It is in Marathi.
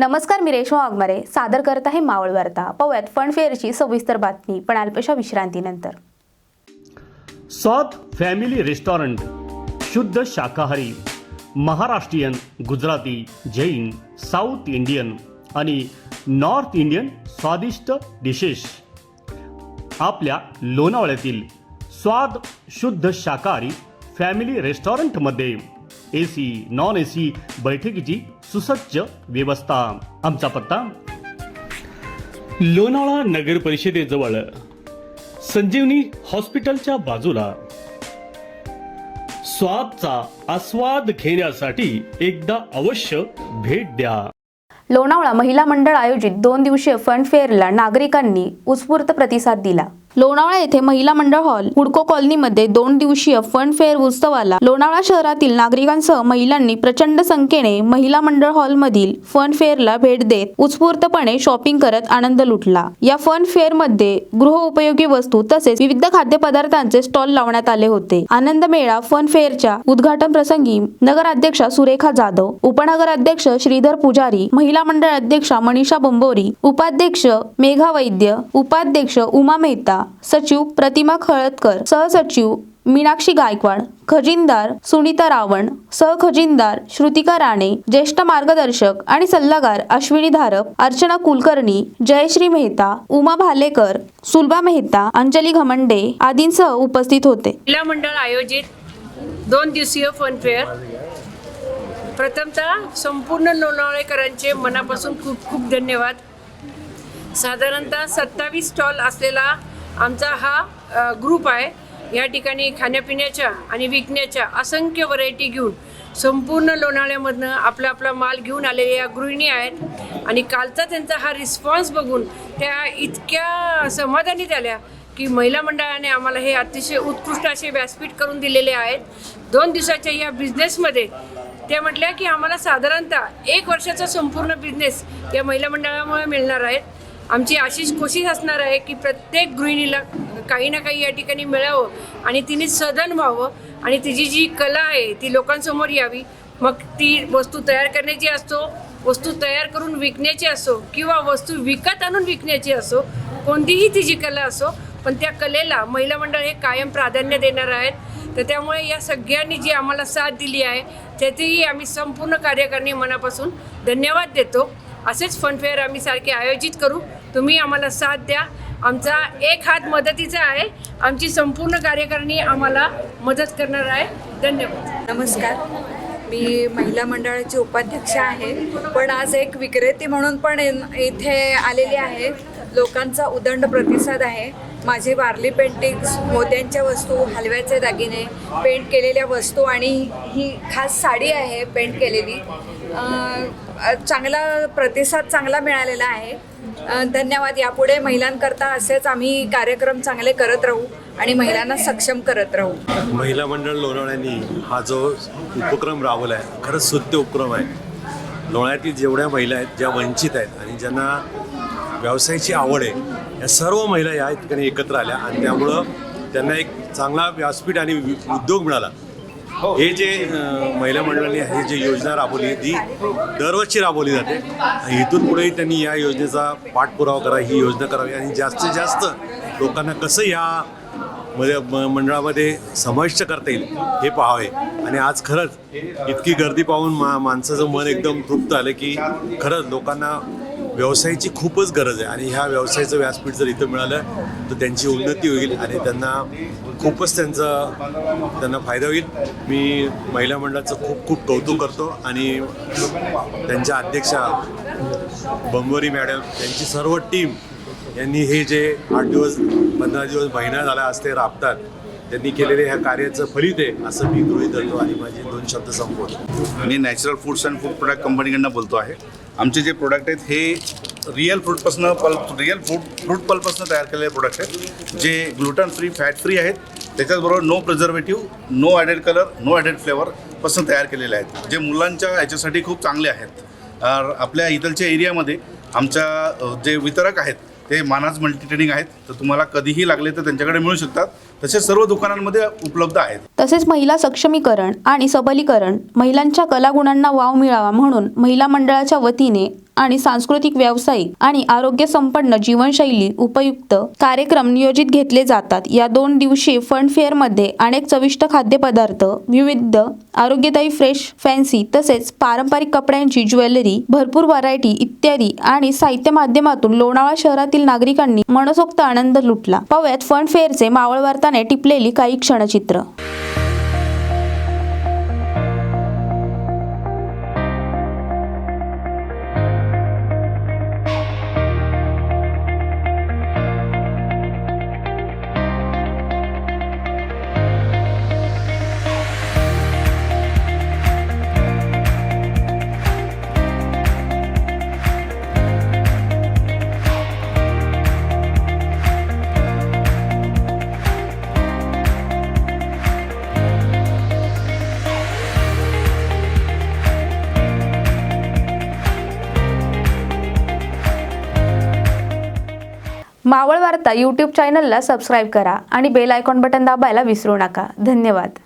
नमस्कार मी रेश्मा वाघमारे. सादर करत आहे मावळ वार्ता. पाहूयात फंडफेअरची सविस्तर बातमी पण अल्पशा विश्रांतीनंतर. स्वाद फॅमिली रेस्टॉरंट शुद्ध शाकाहारी महाराष्ट्रीयन गुजराती जैन साऊथ इंडियन आणि नॉर्थ इंडियन स्वादिष्ट डिशेस आपल्या लोणावळ्यातील स्वाद शुद्ध शाकाहारी फॅमिली रेस्टॉरंटमध्ये A C non A C बैठकीची सुसज्ज व्यवस्था. आमचा पत्ता. लोणावळा नगर परिषदेजवळ. संजीवनी हॉस्पिटलच्या बाजूला. स्वादचा आस्वाद घेण्यासाठी एकदा अवश्य भेट द्या. लोणावळा महिला मंडळ आयोजित दोन दिवसीय फंड फेअरला नागरिकांनी उत्स्फूर्त प्रतिसाद दिला. लोणावळा येथे महिला मंडळ हॉल हुडको कॉलनीमध्ये दोन दिवसीय फंड फेअर उत्सवाला लोणावळा शहरातील नागरिकांसह महिलांनी प्रचंड संख्येने महिला मंडळ हॉलमधील फन फेअरला भेट देत उत्स्फूर्तपणे शॉपिंग करत आनंद लुटला. या फन फेअरमध्ये गृहउपयोगी वस्तू तसेच विविध खाद्यपदार्थांचे स्टॉल लावण्यात आले होते. आनंद मेळा फन फेअरच्या उद्घाटन प्रसंगी नगराध्यक्षा सुरेखा जाधव उपनगराध्यक्ष श्रीधर पुजारी महिला मंडळ अध्यक्षा मनीषा बोंबोरी उपाध्यक्ष मेघा वैद्य उपाध्यक्ष उमा मेहता सचिव प्रतिमा खळदकर सहसचिव मीनाक्षी गायकवाड खजिनदार सुनीता रावण सहखजिनदार श्रुतिका राणे ज्येष्ठ मार्गदर्शक आणि सल्लागार अश्विनी धारप अर्चना कुलकर्णी जयश्री मेहता उमा भालेकर सुलभा मेहता अंजली घमंडे आदींसह उपस्थित होते. जिल्हा मंडळ आयोजित दोन दिवसीय फन फेअर प्रथमतः संपूर्ण लोणावळेकरांचे मनापासून खूप खूप धन्यवाद. साधारणतः सत्तावीस स्टॉल असलेला आमचा हा ग्रुप आहे. या ठिकाणी खाण्यापिण्याच्या आणि विकण्याच्या असंख्य व्हरायटी घेऊन संपूर्ण लोणाळ्यामधनं आपला आपला माल घेऊन आलेल्या या गृहिणी आहेत. आणि कालचा त्यांचा हा रिस्पॉन्स बघून त्या इतक्या समाधानी झाल्या की महिला मंडळाने आम्हाला हे अतिशय उत्कृष्ट असे व्यासपीठ करून दिलेले आहेत. दोन दिवसाच्या या बिझनेसमध्ये त्या म्हटल्या की आम्हाला साधारणतः एक वर्षाचा संपूर्ण बिझनेस या महिला मंडळामुळे मिळणार आहेत आमची अशीच कोशिश असणार आहे की प्रत्येक गृहिणीला काही ना काही या ठिकाणी मिळावं आणि तिने सदन व्हावं आणि तिची जी कला आहे ती लोकांसमोर यावी. मग ती वस्तू तयार करण्याची असो वस्तू तयार करून विकण्याची असो किंवा वस्तू विकत आणून विकण्याची असो कोणतीही तिची कला असो पण त्या कलेला महिला मंडळ हे कायम प्राधान्य देणार आहेत. तर त्यामुळे या सगळ्यांनी जी आम्हाला साथ दिली आहे त्याचेही आम्ही संपूर्ण कार्यकारिणी मनापासून धन्यवाद देतो. असेच फनफेअर आम्ही सारखे आयोजित करू. तुम्ही आम्हाला साथ द्या. आमचा एक हात मदतीचा आहे. आमची संपूर्ण कार्यकारिणी आम्हाला मदत करणार आहे. धन्यवाद. नमस्कार. मी महिला मंडळाची उपाध्यक्ष आहे. पण आज एक विक्रेती म्हणून पण इथे आलेली आहे. लोकांचा उदंड प्रतिसाद आहे. माझे वारली पेंटिंग्स मोत्यांच्या वस्तू हलव्याचे दागिने पेंट केलेल्या वस्तू आणि ही खास साडी आहे पेंट केलेली. चांगला प्रतिसाद चांगला मिळालेला आहे. धन्यवाद. यापुढे महिलांकरता असेच आम्ही कार्यक्रम चांगले करत राहू आणि महिलांना सक्षम करत राहू. महिला मंडळ लोणावळ्यांनी हा जो उपक्रम राबवला आहे खरंच स्तुत्य उपक्रम आहे. लोणाळ्यातील जेवढ्या महिला आहेत ज्या वंचित आहेत आणि ज्यांना व्यवसायाची आवड आहे या सर्व महिला या ठिकाणी एकत्र आल्या आणि त्यामुळं त्यांना एक चांगला व्यासपीठ आणि वि- उद्योग मिळाला. हे जे महिला मंडळाने हे जे योजना राबवली ती दरवर्षी राबवली जाते. इथून पुढेही त्यांनी या योजनेचा पाठपुरावा करा ही योजना करावी. आणि जास्तीत जास्त लोकांना कसं या मध्ये म- मंडळामध्ये समाविष्ट करता येईल हे पाहावे. आणि आज खरंच इतकी गर्दी पाहून मा माणसाचं मन एकदम तृप्त आलं की खरंच लोकांना व्यवसायाची खूपच गरज आहे. आणि ह्या व्यवसायाचं व्यासपीठ जर इथं मिळालं तर त्यांची उन्नती होईल आणि त्यांना खूपच त्यांचा त्यांना फायदा होईल. मी महिला मंडळाचं खूप खूप कौतुक करतो आणि त्यांच्या अध्यक्षा बंबोरी मॅडम त्यांची सर्व टीम यांनी हे जे आठ दिवस पंधरा दिवस महिना झाला असते राबतात त्यांनी केलेले ह्या कार्याचं फलित आहे असं मी गृहित धरतो आणि माझे दोन शब्द संपवतो. मी natural foods and food product कंपनीकडनं बोलतो आहे. आमचे जे प्रोडक्ट आहेत हे रिअल फ्रूटपासनं पल रिअल फ्रूट फ्रूट पल्पासनं तयार केलेले प्रोडक्ट आहेत. जे ग्लुटन फ्री फॅट फ्री आहेत. त्याच्याचबरोबर no preservative no added colour no added फ्लेवरपासून तयार केलेले आहेत. जे मुलांच्या ह्याच्यासाठी खूप चांगले आहेत. आपल्या इथलच्या एरियामध्ये आमच्या जे वितरक आहेत ते मानाज मल्टी आहेत. तर तुम्हाला कधीही लागले तर त्यांच्याकडे मिळू शकतात. तसेच सर्व दुकानांमध्ये उपलब्ध आहेत. तसेच महिला सक्षमीकरण आणि सबलीकरण महिलांच्या कलागुणांना वाव मिळावा म्हणून महिला मंडळाच्या वतीने आणि सांस्कृतिक व्यावसायिक आणि आरोग्य संपन्न जीवनशैली उपयुक्त कार्यक्रम नियोजित घेतले जातात. या दोन दिवशी फन फेअरमध्ये अनेक चविष्ट खाद्यपदार्थ विविध आरोग्यदायी फ्रेश फॅन्सी तसेच पारंपरिक कपड्यांची ज्वेलरी भरपूर व्हरायटी इत्यादी आणि साहित्य माध्यमातून लोणावळा शहरातील नागरिकांनी मनसोक्त आनंद लुटला. पव्यात फन फेअरचे मावळ वार्ताने टिपलेली काही क्षणचित्र. मावळ वार्ता यूट्यूब चॅनलला सबस्क्राईब करा आणि बेल आयकॉन बटन दाबायला विसरू नका. धन्यवाद.